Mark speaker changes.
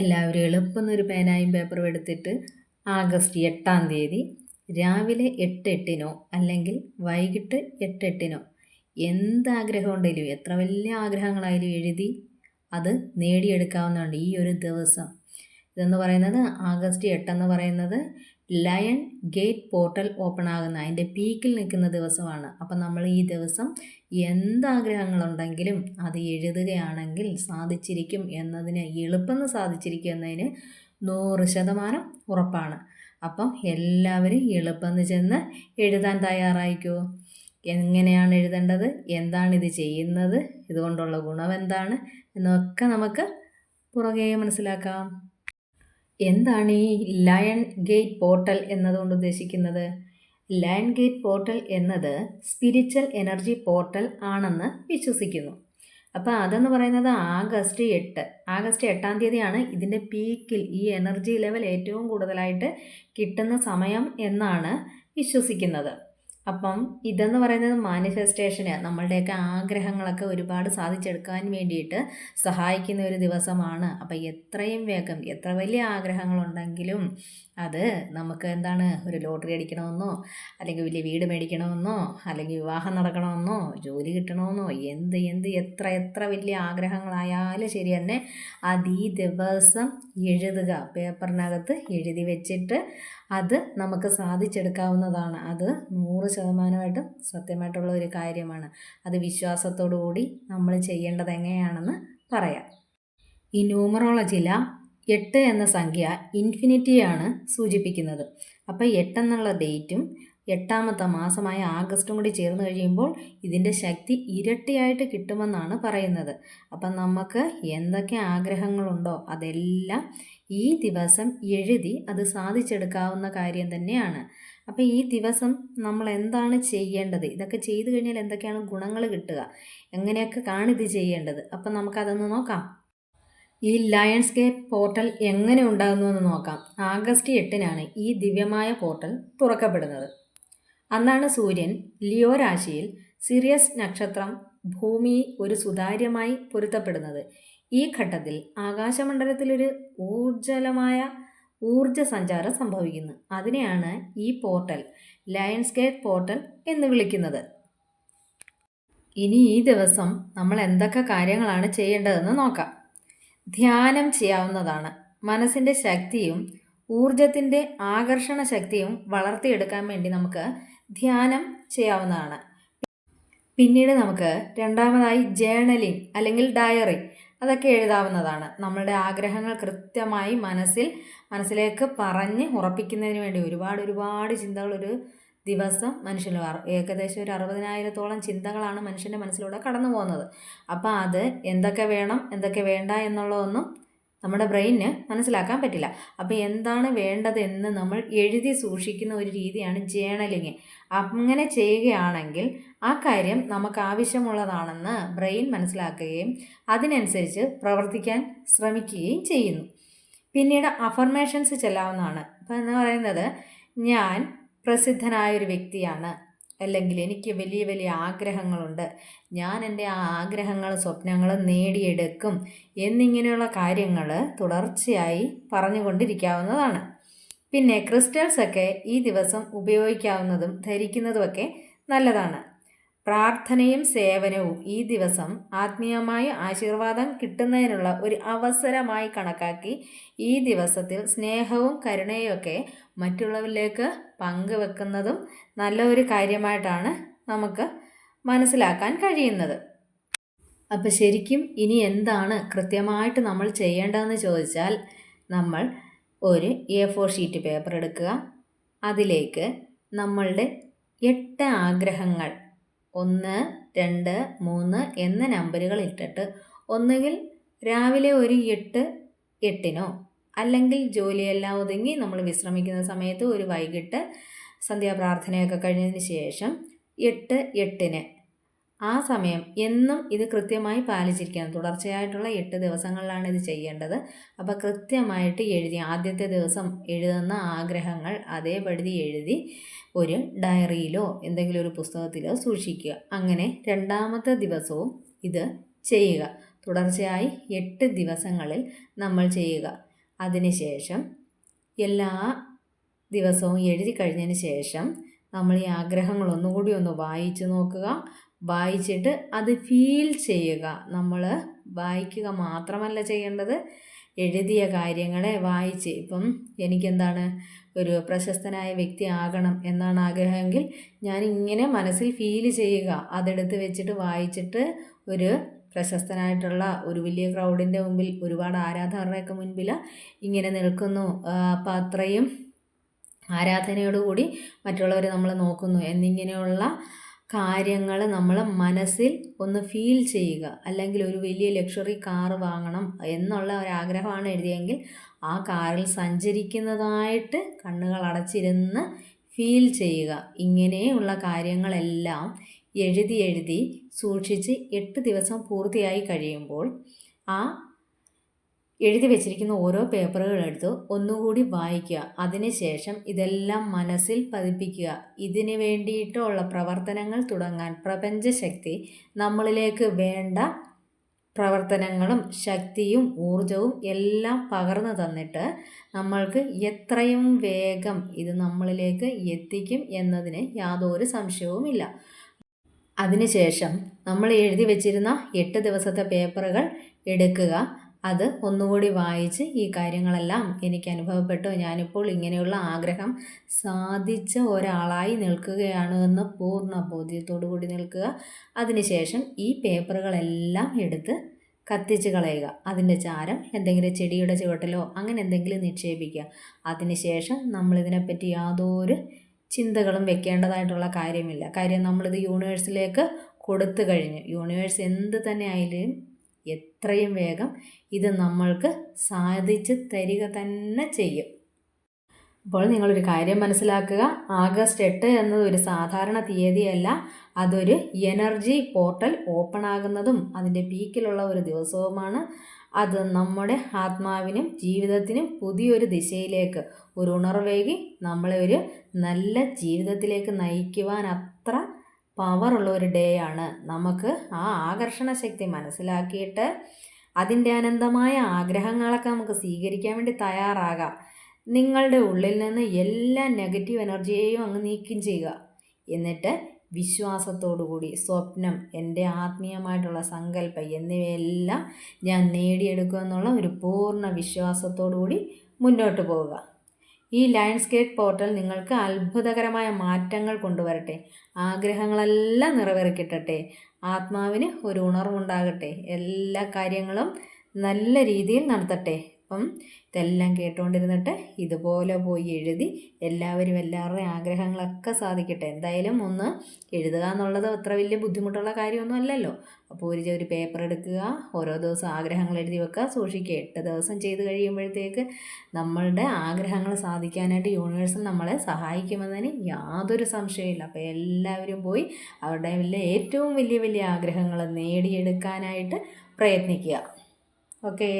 Speaker 1: എല്ലാവരും ഒരു പേനായും പേപ്പറും എടുത്തിട്ട് ആഗസ്റ്റ് എട്ടാം തീയതി രാവിലെ എട്ട് എട്ടിനോ അല്ലെങ്കിൽ വൈകിട്ട് എട്ട് എട്ടിനോ എന്താഗ്രഹം ഉണ്ടെങ്കിലും എത്ര വലിയ ആഗ്രഹങ്ങളായാലും എഴുതി അത് നേടിയെടുക്കാവുന്നതാണ് ഈ ഒരു ദിവസം ഇതെന്ന് പറയുന്നത് ആഗസ്റ്റ് എട്ടെന്ന് പറയുന്നത് ലയൺ ഗേറ്റ് പോർട്ടൽ ഓപ്പൺ ആകുന്ന അതിൻ്റെ പീക്കിൽ നിൽക്കുന്ന ദിവസമാണ് അപ്പം നമ്മൾ ഈ ദിവസം എന്താഗ്രഹങ്ങളുണ്ടെങ്കിലും അത് എഴുതുകയാണെങ്കിൽ സാധിച്ചിരിക്കും എന്നതിന് എളുപ്പം സാധിച്ചിരിക്കും എന്നതിന് നൂറ് ശതമാനം ഉറപ്പാണ് അപ്പം എല്ലാവരും എളുപ്പം ചെന്ന് എഴുതാൻ തയ്യാറായിക്കോ എങ്ങനെയാണ് എഴുതേണ്ടത് എന്താണ് ഇത് ചെയ്യുന്നത് ഇതുകൊണ്ടുള്ള ഗുണം എന്താണ് എന്നൊക്കെ നമുക്ക് പുറകെ മനസ്സിലാക്കാം എന്താണ് ഈ ലയൺ ഗേറ്റ് പോർട്ടൽ എന്നതുകൊണ്ട് ഉദ്ദേശിക്കുന്നത് ലയൺ ഗേറ്റ് പോർട്ടൽ എന്നത് സ്പിരിച്വൽ എനർജി പോർട്ടൽ ആണെന്ന് വിശ്വസിക്കുന്നു അപ്പോൾ അതെന്ന് പറയുന്നത് ആഗസ്റ്റ് എട്ട് ആഗസ്റ്റ് എട്ടാം തീയതിയാണ് ഇതിൻ്റെ പീക്കിൽ ഈ എനർജി ലെവൽ ഏറ്റവും കൂടുതലായിട്ട് കിട്ടുന്ന സമയം എന്നാണ് വിശ്വസിക്കുന്നത് അപ്പം ഇതെന്ന് പറയുന്നത് മാനിഫെസ്റ്റേഷന് നമ്മളുടെയൊക്കെ ആഗ്രഹങ്ങളൊക്കെ ഒരുപാട് സാധിച്ചെടുക്കാൻ വേണ്ടിയിട്ട് സഹായിക്കുന്ന ഒരു ദിവസമാണ് അപ്പം എത്രയും വേഗം എത്ര വലിയ ആഗ്രഹങ്ങളുണ്ടെങ്കിലും അത് നമുക്ക് എന്താണ് ഒരു ലോട്ടറി അടിക്കണമെന്നോ അല്ലെങ്കിൽ വലിയ വീട് മേടിക്കണമെന്നോ അല്ലെങ്കിൽ വിവാഹം നടക്കണമെന്നോ ജോലി കിട്ടണമെന്നോ എന്ത് എന്ത് എത്ര എത്ര വലിയ ആഗ്രഹങ്ങളായാലും ശരി തന്നെ അത് ഈ ദിവസം എഴുതുക പേപ്പറിനകത്ത് എഴുതി വെച്ചിട്ട് അത് നമുക്ക് സാധിച്ചെടുക്കാവുന്നതാണ് അത് നൂറ് ശതമാനമായിട്ടും സത്യമായിട്ടുള്ള ഒരു കാര്യമാണ് അത് വിശ്വാസത്തോടുകൂടി കൂടി നമ്മൾ ചെയ്യേണ്ടത് എങ്ങനെയാണെന്ന് പറയാം ഈ ന്യൂമറോളജിയില എട്ട് എന്ന സംഖ്യ ഇൻഫിനിറ്റിയാണ് സൂചിപ്പിക്കുന്നത് അപ്പോൾ എട്ടെന്നുള്ള ഡേറ്റും എട്ടാമത്തെ മാസമായ ആഗസ്റ്റും കൂടി ചേർന്ന് കഴിയുമ്പോൾ ഇതിൻ്റെ ശക്തി ഇരട്ടിയായിട്ട് കിട്ടുമെന്നാണ് പറയുന്നത് അപ്പം നമുക്ക് എന്തൊക്കെ ആഗ്രഹങ്ങളുണ്ടോ അതെല്ലാം ഈ ദിവസം എഴുതി അത് സാധിച്ചെടുക്കാവുന്ന കാര്യം തന്നെയാണ് അപ്പോൾ ഈ ദിവസം നമ്മൾ എന്താണ് ചെയ്യേണ്ടത് ഇതൊക്കെ ചെയ്തു കഴിഞ്ഞാൽ എന്തൊക്കെയാണ് ഗുണങ്ങൾ കിട്ടുക എങ്ങനെയൊക്കെ കാണിത് ചെയ്യേണ്ടത് അപ്പം നമുക്കതൊന്ന് നോക്കാം ഈ ലയൺസ് ഗേറ്റ് പോർട്ടൽ എങ്ങനെ ഉണ്ടാകുന്നുവെന്ന് നോക്കാം ആഗസ്റ്റ് എട്ടിനാണ് ഈ ദിവ്യമായ പോർട്ടൽ തുറക്കപ്പെടുന്നത് അന്നാണ് സൂര്യൻ ലിയോ രാശിയിൽ സിറിയസ് നക്ഷത്രം ഭൂമി ഒരു സുതാര്യമായി പൊരുത്തപ്പെടുന്നത് ഈ ഘട്ടത്തിൽ ആകാശമണ്ഡലത്തിലൊരു ഊർജ്ജലമായ ഊർജ സഞ്ചാരം സംഭവിക്കുന്നു അതിനെയാണ് ഈ പോർട്ടൽ ലയൺസ് ഗേറ്റ് പോർട്ടൽ എന്ന് വിളിക്കുന്നത് ഇനി ഈ ദിവസം നമ്മൾ എന്തൊക്കെ കാര്യങ്ങളാണ് ചെയ്യേണ്ടതെന്ന് നോക്കാം ധ്യാനം ചെയ്യാവുന്നതാണ് മനസ്സിൻ്റെ ശക്തിയും ഊർജത്തിൻ്റെ ആകർഷണ ശക്തിയും വളർത്തിയെടുക്കാൻ വേണ്ടി നമുക്ക് ധ്യാനം ചെയ്യാവുന്നതാണ് പിന്നീട് നമുക്ക് രണ്ടാമതായി ജേണലിംഗ് അല്ലെങ്കിൽ ഡയറി അതൊക്കെ എഴുതാവുന്നതാണ് നമ്മളുടെ ആഗ്രഹങ്ങൾ കൃത്യമായി മനസ്സിൽ മനസ്സിലേക്ക് പറഞ്ഞ് ഉറപ്പിക്കുന്നതിന് വേണ്ടി ഒരുപാട് ഒരുപാട് ചിന്തകൾ ഒരു ദിവസം മനുഷ്യന് ഏകദേശം ഒരു അറുപതിനായിരത്തോളം ചിന്തകളാണ് മനുഷ്യൻ്റെ മനസ്സിലൂടെ കടന്നു പോകുന്നത് അപ്പോൾ അത് എന്തൊക്കെ വേണം എന്തൊക്കെ വേണ്ട എന്നുള്ളതൊന്നും നമ്മുടെ ബ്രെയിനിന് മനസ്സിലാക്കാൻ പറ്റില്ല അപ്പോൾ എന്താണ് വേണ്ടതെന്ന് നമ്മൾ എഴുതി സൂക്ഷിക്കുന്ന ഒരു രീതിയാണ് ജേണലിങ് അങ്ങനെ ചെയ്യുകയാണെങ്കിൽ ആ കാര്യം നമുക്ക് ആവശ്യമുള്ളതാണെന്ന് ബ്രെയിൻ മനസ്സിലാക്കുകയും അതിനനുസരിച്ച് പ്രവർത്തിക്കാൻ ശ്രമിക്കുകയും ചെയ്യുന്നു പിന്നീട് അഫർമേഷൻസ് ചെല്ലാവുന്നതാണ് ഇപ്പം എന്ന് പറയുന്നത് ഞാൻ പ്രസിദ്ധനായ ഒരു വ്യക്തിയാണ് അല്ലെങ്കിൽ എനിക്ക് വലിയ വലിയ ആഗ്രഹങ്ങളുണ്ട് ഞാൻ എൻ്റെ ആ ആഗ്രഹങ്ങൾ സ്വപ്നങ്ങൾ നേടിയെടുക്കും എന്നിങ്ങനെയുള്ള കാര്യങ്ങൾ തുടർച്ചയായി പറഞ്ഞുകൊണ്ടിരിക്കാവുന്നതാണ് പിന്നെ ക്രിസ്റ്റൽസൊക്കെ ഈ ദിവസം ഉപയോഗിക്കാവുന്നതും ധരിക്കുന്നതുമൊക്കെ നല്ലതാണ് പ്രാർത്ഥനയും സേവനവും ഈ ദിവസം ആത്മീയമായ ആശീർവാദം കിട്ടുന്നതിനുള്ള ഒരു അവസരമായി കണക്കാക്കി ഈ ദിവസത്തിൽ സ്നേഹവും ഒക്കെ മറ്റുള്ളവരിലേക്ക് പങ്കുവെക്കുന്നതും നല്ല ഒരു കാര്യമായിട്ടാണ് നമുക്ക് മനസ്സിലാക്കാൻ കഴിയുന്നത് അപ്പോൾ ശരിക്കും ഇനി എന്താണ് കൃത്യമായിട്ട് നമ്മൾ ചെയ്യേണ്ടതെന്ന് ചോദിച്ചാൽ നമ്മൾ ഒരു എ ഫോർ ഷീറ്റ് പേപ്പർ എടുക്കുക അതിലേക്ക് നമ്മളുടെ എട്ട് ആഗ്രഹങ്ങൾ ഒന്ന് രണ്ട് മൂന്ന് എന്ന നമ്പറുകൾ ഇട്ടിട്ട് ഒന്നുകിൽ രാവിലെ ഒരു എട്ട് എട്ടിനോ അല്ലെങ്കിൽ ജോലിയെല്ലാം ഒതുങ്ങി നമ്മൾ വിശ്രമിക്കുന്ന സമയത്ത് ഒരു വൈകിട്ട് സന്ധ്യാപ്രാർത്ഥനയൊക്കെ കഴിഞ്ഞതിന് ശേഷം എട്ട് എട്ടിന് ആ സമയം എന്നും ഇത് കൃത്യമായി പാലിച്ചിരിക്കണം തുടർച്ചയായിട്ടുള്ള എട്ട് ദിവസങ്ങളിലാണ് ഇത് ചെയ്യേണ്ടത് അപ്പോൾ കൃത്യമായിട്ട് എഴുതി ആദ്യത്തെ ദിവസം എഴുതുന്ന ആഗ്രഹങ്ങൾ അതേപടി എഴുതി ഒരു ഡയറിയിലോ എന്തെങ്കിലും ഒരു പുസ്തകത്തിലോ സൂക്ഷിക്കുക അങ്ങനെ രണ്ടാമത്തെ ദിവസവും ഇത് ചെയ്യുക തുടർച്ചയായി എട്ട് ദിവസങ്ങളിൽ നമ്മൾ ചെയ്യുക അതിനുശേഷം എല്ലാ ദിവസവും എഴുതി കഴിഞ്ഞതിന് ശേഷം നമ്മൾ ഈ ആഗ്രഹങ്ങൾ ഒന്നുകൂടി ഒന്ന് വായിച്ചു നോക്കുക വായിച്ചിട്ട് അത് ഫീൽ ചെയ്യുക നമ്മൾ വായിക്കുക മാത്രമല്ല ചെയ്യേണ്ടത് എഴുതിയ കാര്യങ്ങളെ വായിച്ച് ഇപ്പം എനിക്കെന്താണ് ഒരു പ്രശസ്തനായ വ്യക്തി ആകണം എന്നാണ് ആഗ്രഹമെങ്കിൽ ഇങ്ങനെ മനസ്സിൽ ഫീൽ ചെയ്യുക അതെടുത്ത് വെച്ചിട്ട് വായിച്ചിട്ട് ഒരു പ്രശസ്തനായിട്ടുള്ള ഒരു വലിയ ക്രൗഡിൻ്റെ മുമ്പിൽ ഒരുപാട് ആരാധകരുടെയൊക്കെ മുൻപിൽ ഇങ്ങനെ നിൽക്കുന്നു അപ്പം അത്രയും ആരാധനയോടുകൂടി മറ്റുള്ളവരെ നമ്മൾ നോക്കുന്നു എന്നിങ്ങനെയുള്ള കാര്യങ്ങൾ നമ്മൾ മനസ്സിൽ ഒന്ന് ഫീൽ ചെയ്യുക അല്ലെങ്കിൽ ഒരു വലിയ ലക്ഷറി കാറ് വാങ്ങണം എന്നുള്ള ഒരാഗ്രഹമാണ് എഴുതിയെങ്കിൽ ആ കാറിൽ സഞ്ചരിക്കുന്നതായിട്ട് കണ്ണുകൾ അടച്ചിരുന്ന് ഫീൽ ചെയ്യുക ഇങ്ങനെയുള്ള കാര്യങ്ങളെല്ലാം എഴുതി എഴുതി സൂക്ഷിച്ച് എട്ട് ദിവസം പൂർത്തിയായി കഴിയുമ്പോൾ ആ എഴുതി വെച്ചിരിക്കുന്ന ഓരോ പേപ്പറുകൾ എടുത്ത് ഒന്നുകൂടി വായിക്കുക അതിനുശേഷം ഇതെല്ലാം മനസ്സിൽ പതിപ്പിക്കുക ഇതിനു വേണ്ടിയിട്ടുള്ള പ്രവർത്തനങ്ങൾ തുടങ്ങാൻ പ്രപഞ്ചശക്തി നമ്മളിലേക്ക് വേണ്ട പ്രവർത്തനങ്ങളും ശക്തിയും ഊർജവും എല്ലാം പകർന്നു തന്നിട്ട് നമ്മൾക്ക് എത്രയും വേഗം ഇത് നമ്മളിലേക്ക് എത്തിക്കും എന്നതിന് യാതൊരു സംശയവുമില്ല അതിനുശേഷം നമ്മൾ എഴുതി വെച്ചിരുന്ന എട്ട് ദിവസത്തെ പേപ്പറുകൾ എടുക്കുക അത് ഒന്നുകൂടി വായിച്ച് ഈ കാര്യങ്ങളെല്ലാം എനിക്ക് അനുഭവപ്പെട്ടു ഞാനിപ്പോൾ ഇങ്ങനെയുള്ള ആഗ്രഹം സാധിച്ച ഒരാളായി നിൽക്കുകയാണ് എന്ന് പൂർണ്ണ ബോധ്യത്തോടു കൂടി നിൽക്കുക അതിനുശേഷം ഈ പേപ്പറുകളെല്ലാം എടുത്ത് കത്തിച്ച് കളയുക അതിൻ്റെ ചാരം എന്തെങ്കിലും ചെടിയുടെ ചുവട്ടിലോ അങ്ങനെ എന്തെങ്കിലും നിക്ഷേപിക്കുക അതിനുശേഷം നമ്മളിതിനെപ്പറ്റി യാതൊരു ചിന്തകളും വെക്കേണ്ടതായിട്ടുള്ള കാര്യമില്ല കാര്യം നമ്മളിത് യൂണിവേഴ്സിലേക്ക് കൊടുത്തു കഴിഞ്ഞു യൂണിവേഴ്സ് എന്ത് തന്നെ ആയാലും എത്രയും വേഗം ഇത് നമ്മൾക്ക് സാധിച്ച് തരിക തന്നെ ചെയ്യും അപ്പോൾ നിങ്ങളൊരു കാര്യം മനസ്സിലാക്കുക ആഗസ്റ്റ് എട്ട് എന്നത് ഒരു സാധാരണ തീയതിയല്ല അതൊരു എനർജി പോർട്ടൽ ഓപ്പൺ ആകുന്നതും അതിൻ്റെ പീക്കിലുള്ള ഒരു ദിവസവുമാണ് അത് നമ്മുടെ ആത്മാവിനും ജീവിതത്തിനും പുതിയൊരു ദിശയിലേക്ക് ഒരു ഉണർവേകി നമ്മളെ ഒരു നല്ല ജീവിതത്തിലേക്ക് നയിക്കുവാൻ അത്ര പവറുള്ള ഒരു ഡേ ആണ് നമുക്ക് ആ ആകർഷണ ശക്തി മനസ്സിലാക്കിയിട്ട് അതിൻ്റെ അനന്തമായ ആഗ്രഹങ്ങളൊക്കെ നമുക്ക് സ്വീകരിക്കാൻ വേണ്ടി തയ്യാറാകാം നിങ്ങളുടെ ഉള്ളിൽ നിന്ന് എല്ലാ നെഗറ്റീവ് എനർജിയെയും അങ്ങ് നീക്കം ചെയ്യുക എന്നിട്ട് വിശ്വാസത്തോടുകൂടി സ്വപ്നം എൻ്റെ ആത്മീയമായിട്ടുള്ള സങ്കല്പം എന്നിവയെല്ലാം ഞാൻ നേടിയെടുക്കുമെന്നുള്ള ഒരു പൂർണ്ണ വിശ്വാസത്തോടുകൂടി മുന്നോട്ട് പോവുക ഈ ലാൻഡ്സ്കേപ്പ് പോർട്ടൽ നിങ്ങൾക്ക് അത്ഭുതകരമായ മാറ്റങ്ങൾ കൊണ്ടുവരട്ടെ ആഗ്രഹങ്ങളെല്ലാം നിറവേറിക്കിട്ടട്ടെ ആത്മാവിന് ഒരു ഉണർവുണ്ടാകട്ടെ എല്ലാ കാര്യങ്ങളും നല്ല രീതിയിൽ നടത്തട്ടെ അപ്പം ഇതെല്ലാം കേട്ടുകൊണ്ടിരുന്നിട്ട് ഇതുപോലെ പോയി എഴുതി എല്ലാവരും എല്ലാവരുടെയും ആഗ്രഹങ്ങളൊക്കെ സാധിക്കട്ടെ എന്തായാലും ഒന്ന് എഴുതുക എന്നുള്ളത് അത്ര വലിയ ബുദ്ധിമുട്ടുള്ള കാര്യമൊന്നും അല്ലല്ലോ അപ്പോൾ ഒരു ഒരു പേപ്പർ എടുക്കുക ഓരോ ദിവസം ആഗ്രഹങ്ങൾ എഴുതി വെക്കുക സൂക്ഷിക്കുക എട്ട് ദിവസം ചെയ്ത് കഴിയുമ്പോഴത്തേക്ക് നമ്മളുടെ ആഗ്രഹങ്ങൾ സാധിക്കാനായിട്ട് യൂണിവേഴ്സിൽ നമ്മളെ സഹായിക്കുമെന്നതിന് യാതൊരു സംശയമില്ല അപ്പോൾ എല്ലാവരും പോയി അവരുടെ വലിയ ഏറ്റവും വലിയ വലിയ ആഗ്രഹങ്ങൾ നേടിയെടുക്കാനായിട്ട് പ്രയത്നിക്കുക ഓക്കേ